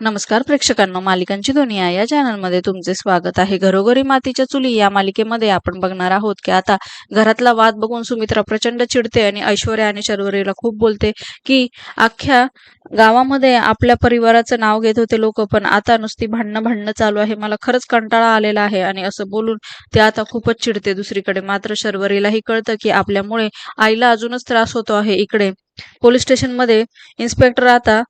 नमस्कार प्रेक्षकांनो मालिकांची दुनिया या चॅनलमध्ये तुमचे स्वागत आहे. घरोघरी मातीच्या चुली या मालिकेमध्ये आपण बघणार आहोत की आता घरातला वाद बघून सुमित्रा प्रचंड चिडते आणि ऐश्वर्या आणि शर्वरीला खूप बोलते की अख्ख्या गावामध्ये आपल्या परिवाराचं नाव घेत होते लोक पण आता नुसती भांडणं भांडणं चालू आहे. मला खरंच कंटाळा आलेला आहे आणि असं बोलून ते आता खूपच चिडते दुसरीकडे. मात्र शर्वरीलाही कळतं की आपल्यामुळे आईला अजूनच त्रास होतो आहे. इकडे पोलीस स्टेशनमध्ये इन्स्पेक्टर आता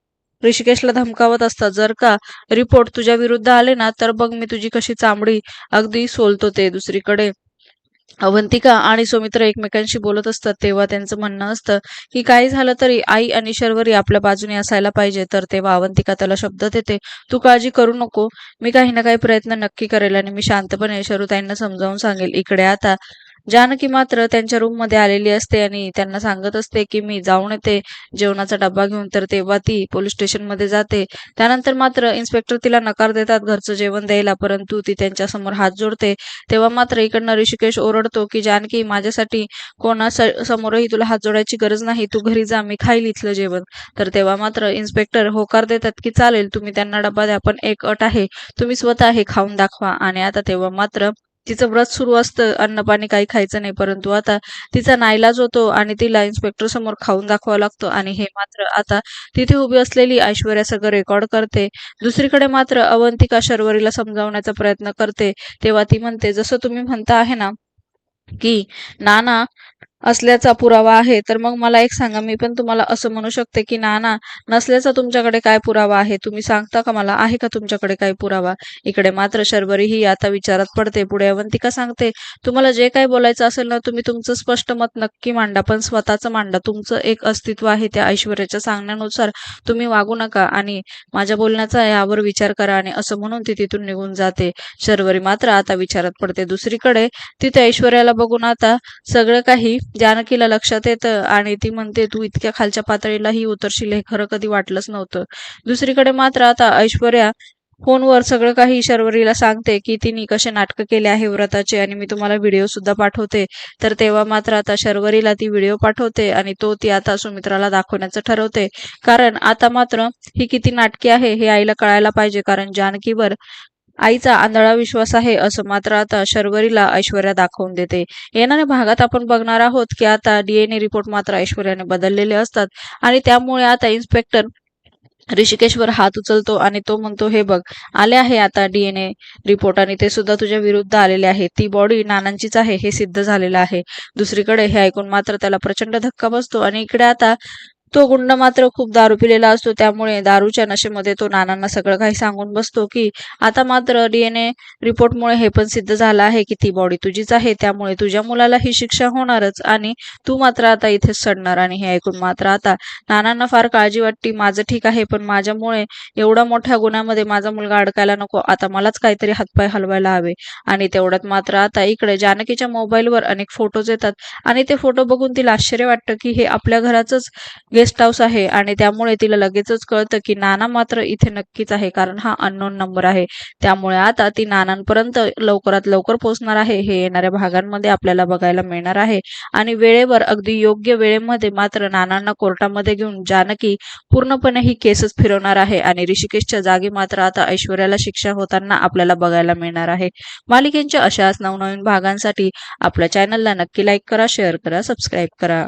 ऋषिकेशला धमकावत असता जर का रिपोर्ट तुझ्या विरुद्ध आले ना तर बघ मी तुझी कशी चांबडी अगदी सोलतो ते दुसरीकडे. अवंतिका आणि सौमित्र एकमेकांशी बोलत असतात. तेव्हा त्यांचं म्हणणं असतं की काही झालं तरी आई आणि शर्वरी आपल्या बाजूने असायला पाहिजे. तर तेव्हा अवंतिका त्याला शब्द देते तू काळजी करू नको. मी काही ना काही प्रयत्न नक्की करेल आणि मी शांतपणे शरुताईंना समजावून सांगेल. इकडे आता जानकी मात्र त्यांच्या रूममध्ये आलेली असते आणि त्यांना सांगत असते की मी जाऊन येते जेवणाचा डब्बा घेऊन. तर तेव्हा ती पोलीस स्टेशनमध्ये जाते. त्यानंतर मात्र इन्स्पेक्टर तिला नकार देतात घरचं जेवण द्यायला. परंतु ती त्यांच्यासमोर हात जोडते. तेव्हा मात्र इकडनं ऋषिकेश ओरडतो की जानकी माझ्यासाठी कोणा समोरही तुला हात जोडायची गरज नाही. तू घरी जा मी खाईल इथलं जेवण. तर तेव्हा मात्र इन्स्पेक्टर होकार देतात की चालेल तुम्ही त्यांना डब्बा द्या पण एक अट आहे. तुम्ही स्वतः हे खाऊन दाखवा. आणि आता तेव्हा मात्र तिचं व्रत सुरू असतं अन्न पाणी काही खायचं नाही परंतु आता तिचा नाईलाज होतो आणि तिला इन्स्पेक्टर समोर खाऊन दाखवावा लागतो. आणि हे मात्र आता तिथे उभी असलेली ऐश्वर्या सगळं रेकॉर्ड करते. दुसरीकडे मात्र अवंतिका शर्वरीला समजावण्याचा प्रयत्न करते. तेव्हा ती म्हणते जसं तुम्ही म्हणता आहे ना की नाना असल्याचा पुरावा आहे तर मग मला एक सांगा मी पण तुम्हाला असं म्हणू शकते की ना ना नसल्याचा तुमच्याकडे काय पुरावा आहे? तुम्ही सांगता का मला? आहे का तुमच्याकडे काय पुरावा? इकडे मात्र शर्वरी ही आता विचारात पडते पुढे अवंतिका सांगते? तुम्हाला जे काही बोलायचं असेल ना तुम्ही तुमचं स्पष्ट मत नक्की मांडा पण स्वतःचं मांडा. तुमचं एक अस्तित्व आहे त्या ऐश्वर्याच्या सांगण्यानुसार. तुम्ही वागू नका आणि माझ्या बोलण्याचा यावर विचार करा आणि असं म्हणून ती तिथून निघून जाते. शर्वरी मात्र आता विचारात पडते. दुसरीकडे तिथे ऐश्वर्याला बघून आता सगळं काही जानकीला लक्षात येतं आणि ती म्हणते तू इतक्या खालच्या पातळीलाही उतरशील हे खरं कधी वाटलंच नव्हतं. दुसरीकडे मात्र आता ऐश्वर्या फोनवर सगळं काही शर्वरीला सांगते की तिने कसे नाटकं केले आहे व्रताचे आणि मी तुम्हाला व्हिडिओ सुद्धा पाठवते. तर तेव्हा मात्र आता शर्वरीला ती व्हिडिओ पाठवते आणि तो ती आता सुमित्राला दाखवण्याचं ठरवते. कारण आता मात्र ही किती नाटकी आहे हे आईला कळायला पाहिजे कारण जानकीवर आईचा आंधळा विश्वास आहे असं मात्र आता शर्वरीला ऐश्वर्या दाखवून देते. येणाऱ्या भागात आपण बघणार आहोत की आता डीएनए रिपोर्ट मात्र ऐश्वर्याने बदललेले असतात आणि त्यामुळे आता इन्स्पेक्टर ऋषिकेशवर हात उचलतो आणि तो म्हणतो हे बघ आले आहे आता डीएनए रिपोर्ट आणि ते सुद्धा तुझ्या विरुद्ध आलेले आहे. ती बॉडी नानांचीच आहे हे सिद्ध झालेलं आहे. दुसरीकडे हे ऐकून मात्र त्याला प्रचंड धक्का बसतो आणि इकडे आता तो गुंड मात्र खूप दारू पिलेला असतो. त्यामुळे दारूच्या नशेमध्ये तो नानांना सगळं काही सांगून बसतो की आता मात्र डीएनए रिपोर्टमुळे हे पण सिद्ध झालं आहे की ती बॉडी तुझीच आहे. त्यामुळे तुझ्या मुलाला ही शिक्षा होणारच आणि तू मात्र आता इथेच सडणार. आणि हे ऐकून मात्र आता नानांना फार काळजी वाटते. माझं ठीक आहे पण माझ्यामुळे एवढ्या मोठ्या गुन्ह्यामध्ये माझा मुलगा अडकायला नको. आता मलाच काहीतरी हातपाय हलवायला हवे. आणि तेवढ्यात मात्र आता इकडे जानकीच्या मोबाईलवर अनेक फोटोज येतात. आणि ते फोटो बघून तिला आश्चर्य वाटतं की हे आपल्या घराचंच गेस्ट हाऊस आहे आणि त्यामुळे तिला लगेचच कळतं की नाना मात्र इथे नक्कीच आहे कारण हा अननोन नंबर आहे. त्यामुळे आता ती नानांपर्यंत लवकरात लवकर पोहोचणार आहे हे येणाऱ्या भागांमध्ये आपल्याला बघायला मिळणार आहे. आणि वेळेवर अगदी योग्य वेळेमध्ये मात्र नानांना कोर्टामध्ये घेऊन जानकी पूर्णपणे ही केसच फिरवणार आहे आणि ऋषिकेशच्या जागी मात्र आता ऐश्वर्याला शिक्षा होताना आपल्याला बघायला मिळणार आहे. मालिकेच्या अशाच नवनवीन भागांसाठी आपल्या चॅनलला नक्की लाईक करा शेअर करा सबस्क्राईब करा.